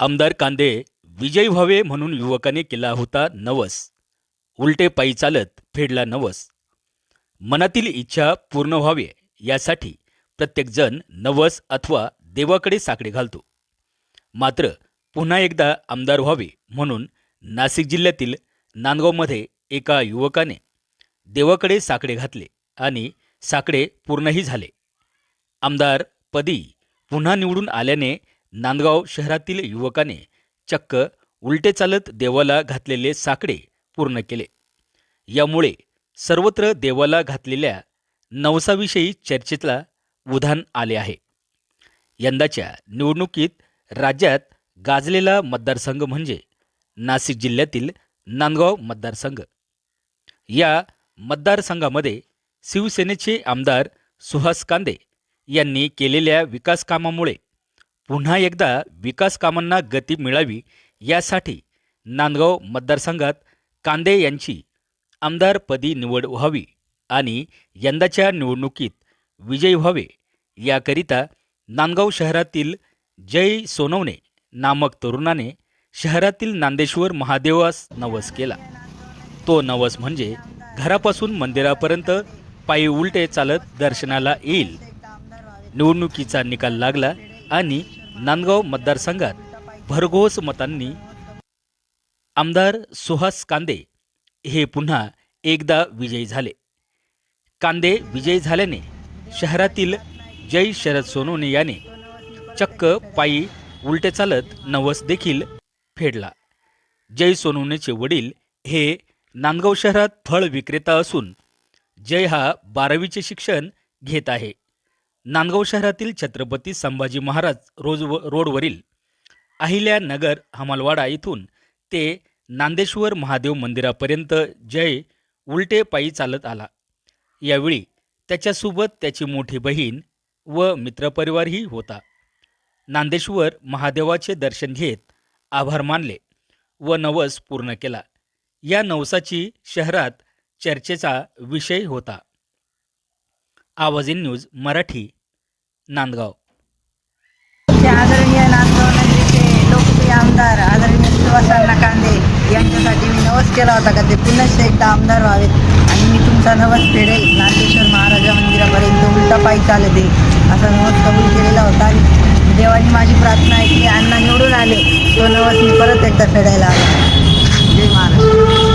आमदार कांदे विजयी व्हावे म्हणून युवकाने केला होता नवस. उलटे पायी चालत फेडला नवस. मनातील इच्छा पूर्ण व्हावे यासाठी प्रत्येकजण नवस अथवा देवाकडे साकडे घालतो. मात्र पुन्हा एकदा आमदार व्हावे म्हणून नाशिक जिल्ह्यातील नांदगावमध्ये एका युवकाने देवाकडे साकडे घातले आणि साकडे पूर्णही झाले. आमदार पदी पुन्हा निवडून आल्याने नांदगाव शहरातील युवकाने चक्क उलटे चालत देवाला घातलेले साकडे पूर्ण केले. यामुळे सर्वत्र देवाला घातलेल्या नवसाविषयी चर्चेला उधाण आले आहे. यंदाच्या निवडणुकीत राज्यात गाजलेला मतदारसंघ म्हणजे नाशिक जिल्ह्यातील नांदगाव मतदारसंघ. या मतदारसंघामध्ये शिवसेनेचे आमदार सुहास कांदे यांनी केलेल्या विकासकामामुळे पुन्हा एकदा विकास कामांना गती मिळावी यासाठी नांदगाव मतदारसंघात कांदे यांची आमदारपदी निवड व्हावी आणि यंदाच्या निवडणुकीत विजयी व्हावे याकरिता नांदगाव शहरातील जय सोनवणे नामक तरुणाने शहरातील नांदेश्वर महादेवास नवस केला. तो नवस म्हणजे घरापासून मंदिरापर्यंत पायी उलटे चालत दर्शनाला येईल. निवडणुकीचा निकाल लागला आणि नांदगाव मतदारसंघात भरघोस मतांनी आमदार सुहास कांदे हे पुन्हा एकदा विजयी झाले. कांदे विजयी झाल्याने शहरातील जय शरद सोनवणे याने चक्क पायी उलटे चालत नवस देखील फेडला. जय सोनवणेचे वडील हे नांदगाव शहरात फळ विक्रेता असून जय हा बारावीचे शिक्षण घेत आहे. नांदगाव शहरातील छत्रपती संभाजी महाराज रोज रोडवरील अहिल्या नगर हमालवाडा इथून ते नांदेश्वर महादेव मंदिरापर्यंत जय उलटे पायी चालत आला. यावेळी त्याच्यासोबत त्याची मोठी बहीण व मित्रपरिवारही होता. नांदेश्वर महादेवाचे दर्शन घेत आभार मानले व नवस पूर्ण केला. या नवसाची शहरात चर्चेचा विषय होता. आवाजीन न्यूज मराठी. नांदगाव. आदरणीय नांदगाव नगरीचे लोकप्रिय आमदार आदरणीय सुहासांना कांदे यांच्यासाठी मी नवस केला होता का ते पुन्हा एकदा आमदार व्हावेत. आणि मी तुमचा नवस फेडेल. नांदेश्वर महाराजा मंदिरापर्यंत उलटा पायी चालत. येईल असा नवस कबूल केलेला होता. आणि देवानी माझी प्रार्थना आहे की अण्णा निवडून आले. तो नवस मी परत एकदा फेडायला आलो जय महाराज